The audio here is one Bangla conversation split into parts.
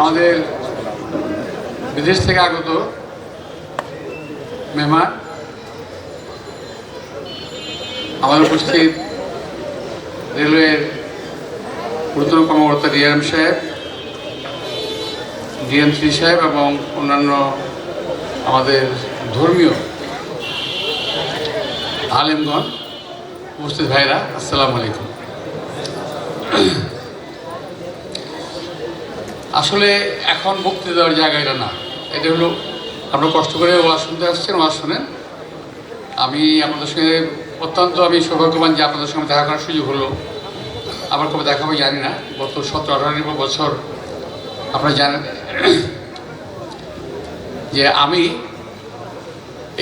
আমাদের বিদেশ থেকে আগত মেহমান, আমাদের উপস্থিত রেলওয়ের ঊর্ধ্বতন কর্মকর্তা ডিআরএম সাহেব ডিএম শ্রী সাহেব এবং অন্যান্য আমাদের ধর্মীয় আলেমগণ, উপস্থিত ভাইরা, আসসালামু আলাইকুম। আসলে এখন মুক্তি দেওয়ার জায়গা এটা না। এটা হলো আপনারা কষ্ট করে ওয়াজ শুনতে আসছেন, ওয়াজ শোনেন। আমি আপনাদের সঙ্গে অত্যন্ত, আমি সৌভাগ্যবান যে আপনাদের সঙ্গে দেখা করার সুযোগ হলো। আমার কবে দেখা হবে জানি না। গত সতেরো, আঠারো বছর আপনারা জানেন যে আমি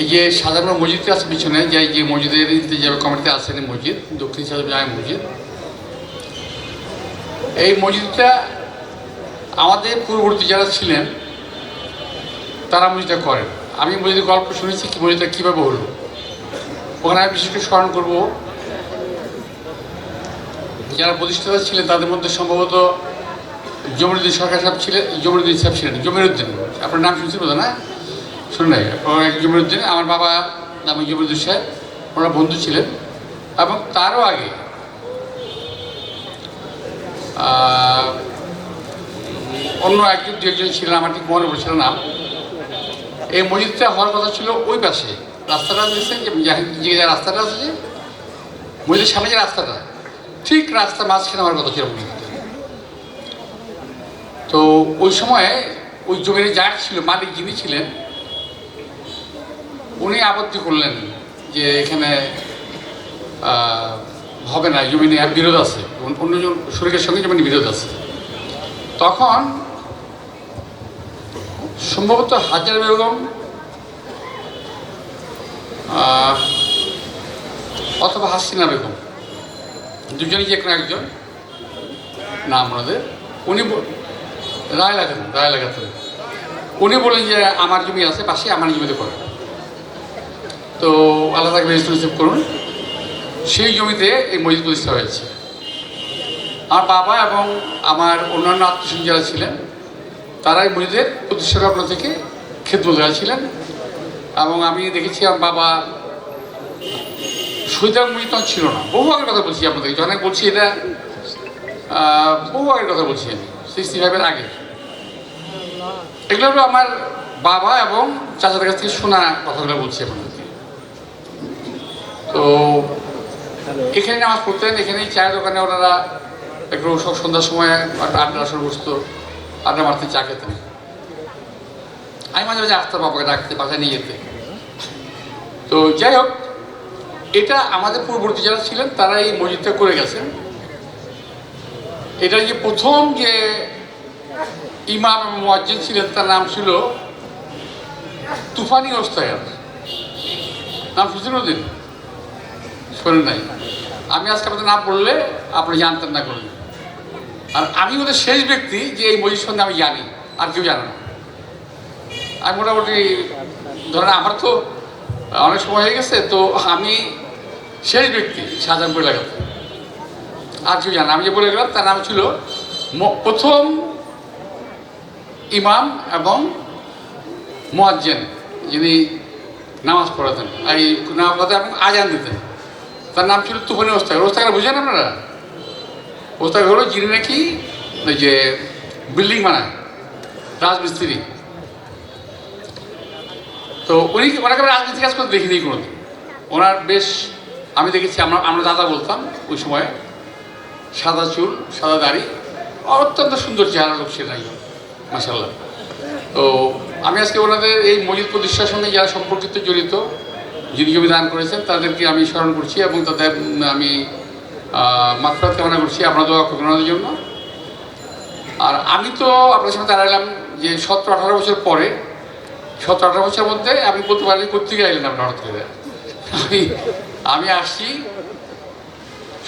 এই যে সাধারণ মসজিদটা আছে পিছনে, যে যে মসজিদের ইন্তজাম কমিটিতে আছেন মসজিদ, দক্ষিণ সাহেব জামা মসজিদ। এই মসজিদটা আমাদের পূর্ববর্তী যারা ছিলেন, তারা মসজিদটা করেন। আমি মসজিদের গল্প শুনেছি কি মসজিদটা কীভাবে হলো। ওখানে আমি বিশেষ করে স্মরণ করব, যারা প্রতিষ্ঠাতা ছিলেন, তাদের মধ্যে সম্ভবত জমিরুদ্দিন সরকার সাহেব ছিলেন, জমিরুদ্দিন সাহেব ছিলেন, জমিরুদ্দিন। আপনার নাম শুনছেন বোধ না? শুনে নাই। জমিরুদ্দিন, আমার বাবা নাম জমিরুদ্দিন সাহেব, ওনারা বন্ধু ছিলেন। এবং তারও আগে অন্য একজন একজন ছিলেন, আমার ঠিক মনে পড়ছিল না এই মসজিদটা হওয়ার কথা ছিল ওই পাশে। রাস্তাটা দিয়েছেন যে যে যে রাস্তাটা আছে যে, মসজিদের সামনে যে রাস্তাটা, ঠিক রাস্তা মাঝখানে হওয়ার কথা ছিল মসজিদটা। তো ওই সময় ওই জমির যার ছিল, মালিক যিনি ছিলেন, উনি আপত্তি করলেন যে এখানে হবে না জমি নিয়ে বিরোধ আছে। অন্য- অন্যজন শরীরের সঙ্গে জমি নিয়ে বিরোধ আছে। তখন সম্ভবত হাজার বেগম অথবা হাসিনা বেগম, দুজনই যে কোনো একজন, নাম ওনাদের, উনি রায় লাগাতেন রায় লাগাতেন। উনি বলেন যে, আমার জমি আছে, পাশে আমার জমিতে করে তো আল্লাহ তাকে রেজিস্ট্রেশন করুন। সেই জমিতে এই মসজিদ প্রতিষ্ঠা হয়েছে। আমার বাবা এবং আমার অন্যান্য আত্মীয় যারা ছিলেন, তারা এই মসজিদের প্রতিষ্ঠালগ্ন থেকে খেদমত ছিলেন এবং আমি দেখেছি আমার বাবা শহীদার মসজিদ তখন ছিল না। বহু আগের কথা বলছি আপনাদের যখন বলছি এটা বহু আগের কথা বলছি আমি সিক্সটি ফাইভের আগে। এগুলো হলো আমার বাবা এবং চাচাদের কাছ থেকে শোনা কথাগুলো বলছি আপনাদেরকে। তো এখানে নামাজ পড়তেন, এখানেই চায়ের দোকানে ওনারা একটু সব সন্ধ্যার সময় আড্ডা আসর বসতো, আড্ডা মারতে চা খেতেন। আমি মাঝে মাঝে আসতাম বাবাকে ডাকতে, বাসায় নিয়ে যেতে। তো যাই হোক, এটা আমাদের পূর্ববর্তী যারা ছিলেন, তারা এই মসজিদটা করে গেছেন। এটা যে প্রথম যে ইমাম মোয়াজ্জিন ছিলেন, তার নাম ছিল তুফানি ওস্তায়ার নাম ওদিন শোনেন নাই। আমি আজকে আপনাদের না পড়লে আপনি জানতেন না করলেন আর আমি ওদের শেষ ব্যক্তি যে এই মসজিদ সঙ্গে আমি জানি, আর কেউ জানে না। আমি মোটামুটি ধরেন আমার তো অনেক সময় হয়ে গেছে, তো আমি শেষ ব্যক্তি শাহজাহানপুর এলাকাতে। আর কেউ জানে আমি যে বলে গেলাম, তার নাম ছিল প্রথম ইমাম এবং মোয়াজ্জেন, যিনি নামাজ পড়াতেন, এই নামাজ পড়াতেন এবং আজান দিতেন। তার নাম ছিল তুফানি ওস্তাক। ওস্তাকার বুঝেন আপনারা? ওস্তাক হলো যিনি নাকি ওই যে বিল্ডিং বানায়, রাজমিস্ত্রি। তো উনি ওনাকে আমি রাজনীতি কাজ করতে দেখিনি কোনোদিন। ওনার বেশ আমি দেখেছি, আমরা আমরা দাদা বলতাম ওই সময়, সাদা চুল, সাদা দাড়ি, অত্যন্ত সুন্দর চেহারা লোক একজন মাসাল্লাহ তো আমি আজকে ওনাদের এই মসজিদ প্রতিষ্ঠার সঙ্গে যারা সম্পর্কিত জড়িত জমি দান করেছেন, তাদেরকে আমি স্মরণ করছি এবং তাদের আমি মাত্রা কামনা করছি। আপনার দোয়া ওনাদের জন্য। আর আমি তো আপনার সাথে দাঁড়ালাম যে সতেরো আঠারো বছর পরে, সতেরো আঠারো বছরের মধ্যে আমি বলতে পারি কোথেকে আইলেন আপনার হঠাৎ আমি আমি আসছি,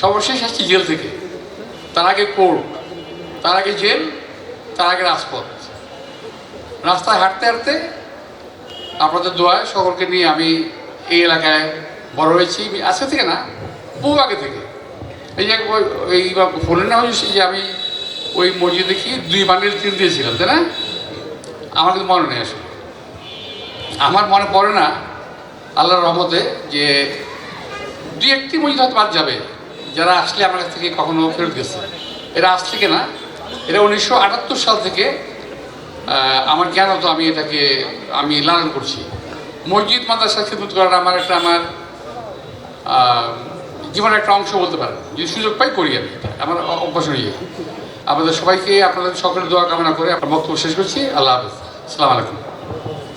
সর্বশেষ আসছি জেল থেকে। তার আগে কোর্ট, তার আগে জেল, তার আগে রাজপথ। রাস্তায় হাঁটতে হাঁটতে আপনাদের দোয়ায় সকলকে নিয়ে আমি এই এলাকায় বড় হয়েছি। আজকে থেকে না, বহু আগে থেকে। এই যে ওই- ফোনে না হয়েছে যে আমি ওই মসজিদে কি দুই বান্ডিল তিন দিয়েছিলাম, তাই না? আমার কিন্তু মনে নেই আসলে। আমার মনে পড়ে না আল্লাহর রহমতে যে দুই একটি মসজিদ হয়তো বাদ যাবে, যারা আসলে আমার কাছ থেকে কখনো ফেরত গেছে। এরা আজ থেকে না এরা উনিশশো সাল থেকে আমার জ্ঞান হতো আমি এটাকে, আমি লালন করছি। মসজিদ, মাদ্রাসা খেদমত করার আমার একটা আমার জীবনের একটা অংশ বলতে পারেন। যদি সুযোগ পাই করি আমি। আমার অভ্যাস হয়ে যায় আপনাদের সবাইকে, আপনাদের সকলের দোয়া কামনা করে আপনার বক্তব্য শেষ করছি। আল্লাহ হাফেজ। আসসালামু আলাইকুম।